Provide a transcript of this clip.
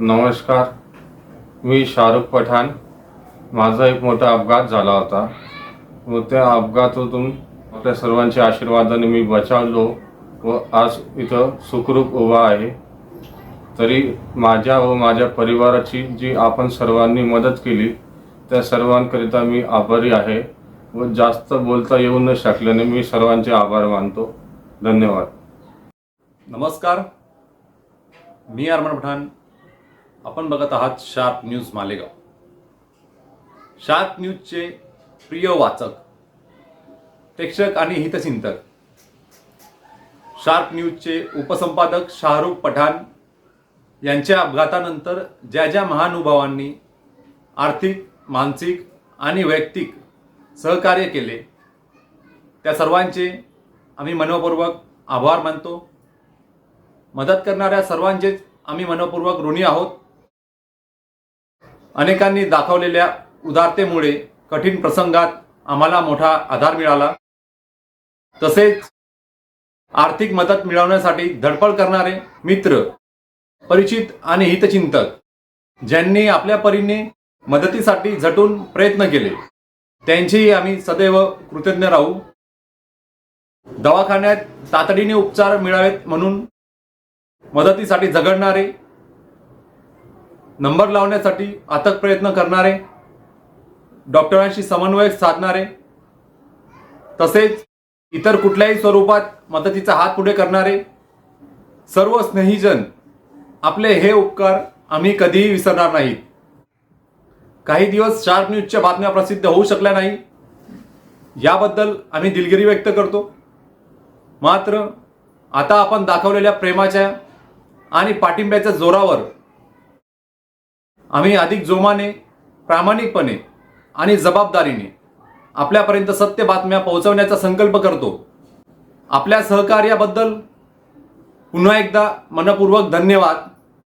नमस्कार. मी शाहरुख पठाण. माझा एक मोठा अपघात झाला होता. व त्या अपघातातून आपल्या सर्वांच्या आशीर्वादाने मी बचावलो व आज इथं सुखरूप उभा आहे. तरी माझ्या व माझ्या परिवाराची जी आपण सर्वांनी मदत केली त्या सर्वांकरिता मी आभारी आहे व जास्त बोलता येऊ न शकल्याने मी सर्वांचे आभार मानतो. धन्यवाद. नमस्कार. मी अरमान पठाण आपण बघत आहात शार्प न्यूज मालेगाव. शार्प न्यूजचे प्रिय वाचक प्रेक्षक आणि हितचिंतक. शार्प न्यूजचे उपसंपादक शाहरुख पठाण यांच्या अपघातानंतर ज्या ज्या महानुभावांनी आर्थिक मानसिक आणि वैयक्तिक सहकार्य केले त्या सर्वांचे आम्ही मनपूर्वक आभार मानतो. मदत करणाऱ्या सर्वांचेच आम्ही मनपूर्वक ऋणी आहोत. अनेकांनी दाखवलेल्या उदारतेमुळे कठीण प्रसंगात आम्हाला मोठा आधार मिळाला. तसेच आर्थिक मदत मिळवण्यासाठी धडपड करणारे मित्र परिचित आणि हितचिंतक ज्यांनी आपल्या परीने मदतीसाठी झटून प्रयत्न केले त्यांचेही आम्ही सदैव कृतज्ञ राहू. दवाखान्यात तातडीने उपचार मिळावेत म्हणून मदतीसाठी झगडणारे नंबर लावण्यासाठी अथक प्रयत्न करणारे डॉक्टरांशी समन्वय साधणारे तसेच इतर कुठल्याही स्वरूपात मदतीचा हात पुढे करणारे सर्व स्नेहीजन आपले हे उपकार आम्ही कधीही विसरणार नाहीत काही दिवस शार्प न्यूजच्या बातम्या प्रसिद्ध होऊ शकल्या नाही याबद्दल आम्ही दिलगिरी व्यक्त करतो. मात्र आता आपण दाखवलेल्या प्रेमाच्या आणि पाठिंब्याच्या जोरावर आम्ही अधिक जोमाने प्रामाणिकपणे आणि जबाबदारीने आपल्यापर्यंत सत्य बातम्या पोहोचवण्याचा संकल्प करतो. आपल्या सहकार्याबद्दल पुन्हा एकदा मनपूर्वक धन्यवाद.